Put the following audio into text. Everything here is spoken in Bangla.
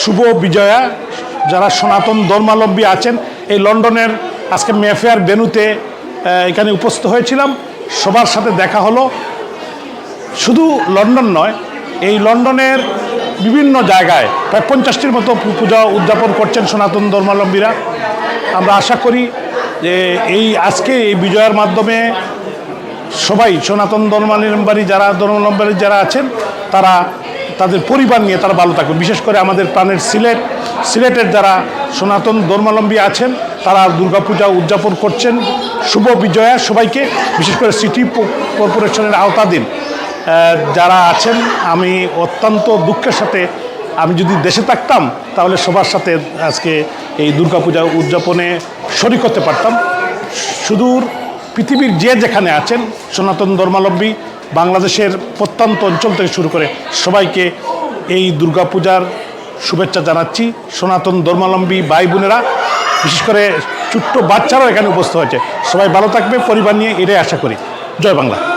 শুভ বিজয়া, যারা সনাতন ধর্মাবলম্বী আছেন, এই লন্ডনের আজকে মেফেয়ার বেনুতে এখানে উপস্থিত হয়েছিলাম। সবার সাথে দেখা হলো। শুধু লন্ডন নয়, এই লন্ডনের বিভিন্ন জায়গায় প্রায় পঞ্চাশটির মতো পূজা উদযাপন করছেন সনাতন ধর্মাবলম্বীরা। আমরা আশা করি যে এই আজকে এই বিজয়ের মাধ্যমে সবাই সনাতন ধর্মাবলম্বী যারা ধর্মাবলম্বী যারা আছেন, তারা তাদের পরিবার নিয়ে তারা ভালো থাকবে বিশেষ করে আমাদের প্রাণের সিলেট, সিলেটের যারা সনাতন ধর্মাবলম্বী আছেন, তারা দুর্গাপূজা উদযাপন করছেন। শুভ বিজয়া সবাইকে, বিশেষ করে সিটি কর্পোরেশনের আওতাধীন। যারা আছেন, আমি অত্যন্ত দুঃখের সাথে আমি যদি দেশে থাকতাম, তাহলে সবার সাথে আজকে এই দুর্গাপূজা উদযাপনে শরিক করতে পারতাম। সুদূর পৃথিবীর যে যেখানে আছেন, সনাতন ধর্মাবলম্বী, বাংলাদেশের প্রত্যন্ত অঞ্চল থেকে শুরু করে সবাইকে এই দুর্গাপূজার শুভেচ্ছা জানাচ্ছি। সনাতন ধর্মাবলম্বী ভাই বোনেরা, বিশেষ করে ছোট্ট বাচ্চারাও এখানে উপস্থিত হয়েছে। সবাই ভালো থাকবে, পরিবার নিয়ে এটাই আশা করি। জয় বাংলা।